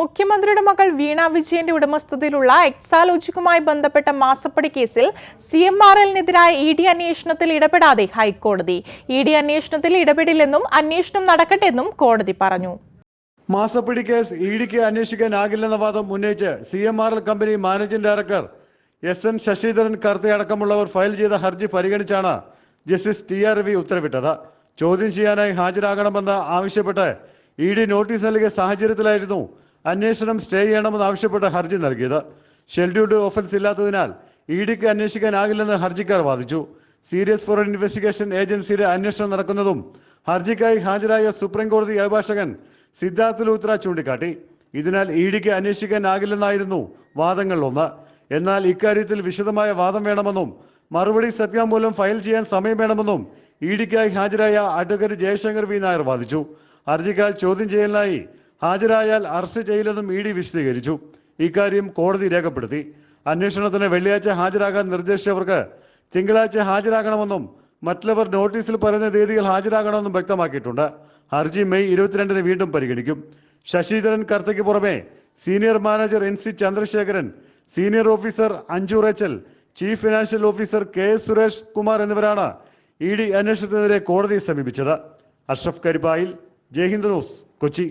മുഖ്യമന്ത്രിയുടെ മകൾ വീണ വിജയന്റെ ഉടമസ്ഥതയിലുള്ള എക്സാലോജിക്കുമായി ബന്ധപ്പെട്ട മാസപ്പടി കേസിൽ സി എം ആർ എല്ലിനെതിരായ ഇ ഡി അന്വേഷണത്തിൽ ഇടപെടാതെ ഹൈക്കോടതി. ഇ ഡി അന്വേഷണത്തിൽ ഇടപെടില്ലെന്നും അന്വേഷണം നടക്കട്ടെന്നും കോടതി പറഞ്ഞു. മാസപ്പിടി കേസ് ഇ ഡിക്ക് അന്വേഷിക്കാനാകില്ലെന്ന വാദം ഉന്നയിച്ച് C M R L company managing director S N Sasidharan കർത്തയടക്കമുള്ളവർ file ചെയ്ത ഹർജി പരിഗണിച്ചാണ് ജസ്റ്റിസ് ടി ആർ വി ഉത്തരവിട്ടത്. ചോദ്യം ചെയ്യാനായി ഹാജരാകണമെന്ന് ആവശ്യപ്പെട്ട് ഇ ഡി നോട്ടീസ് നൽകിയ സാഹചര്യത്തിലായിരുന്നു അന്വേഷണം സ്റ്റേ ചെയ്യണമെന്ന് ആവശ്യപ്പെട്ട് ഹർജി നൽകിയത്. ഷെഡ്യൂൾഡ് ഓഫൻസ് ഇല്ലാത്തതിനാൽ ഇ ഡിക്ക് അന്വേഷിക്കാനാകില്ലെന്ന് ഹർജിക്കാർ വാദിച്ചു. സീരിയസ് ഫോർ ഇൻവെസ്റ്റിഗേഷൻ ഏജൻസിയുടെ അന്വേഷണം നടക്കുന്നതും ഹർജിക്കായി ഹാജരായ സുപ്രീം കോടതി അഭിഭാഷകൻ സിദ്ധാർത്ഥ് ലൂത്ര ചൂണ്ടിക്കാട്ടി. ഇതിനാൽ ഇ ഡിക്ക് അന്വേഷിക്കാനാകില്ലെന്നായിരുന്നു വാദങ്ങളിലൊന്ന്. എന്നാൽ ഇക്കാര്യത്തിൽ വിശദമായ വാദം വേണമെന്നും മറുപടി സത്യാമൂലം ഫയൽ ചെയ്യാൻ സമയം വേണമെന്നും ഇ ഡിക്കായി ഹാജരായ അഡ്വക്കേറ്റ് ജയശങ്കർ വി നായർ വാദിച്ചു. ഹർജിക്കാർ ചോദ്യം ചെയ്യലിനായി ഹാജരായാൽ അറസ്റ്റ് ചെയ്യില്ലെന്നും ഇ ഡി വിശദീകരിച്ചു. ഇക്കാര്യം കോടതി രേഖപ്പെടുത്തി. അന്വേഷണത്തിന് വെള്ളിയാഴ്ച ഹാജരാകാൻ നിർദ്ദേശിച്ചവർക്ക് തിങ്കളാഴ്ച ഹാജരാകണമെന്നും മറ്റുള്ളവർ നോട്ടീസിൽ പറയുന്ന തീയതിയിൽ ഹാജരാകണമെന്നും വ്യക്തമാക്കിയിട്ടുണ്ട്. ഹർജി മെയ് ഇരുപത്തിരണ്ടിന് വീണ്ടും പരിഗണിക്കും. ശശിധരൻ കർത്തയ്ക്ക് പുറമെ senior manager N C Chandrasekharan senior officer Anju Rachel chief financial officer K Suresh Kumar എന്നിവരാണ് ഇ ഡി അന്വേഷണത്തിനെതിരെ കോടതിയെ സമീപിച്ചത്. അഷ്റഫ് കരിപ്പായിൽ ജയ്ഹിന്ദ് ന്യൂസ് കൊച്ചി.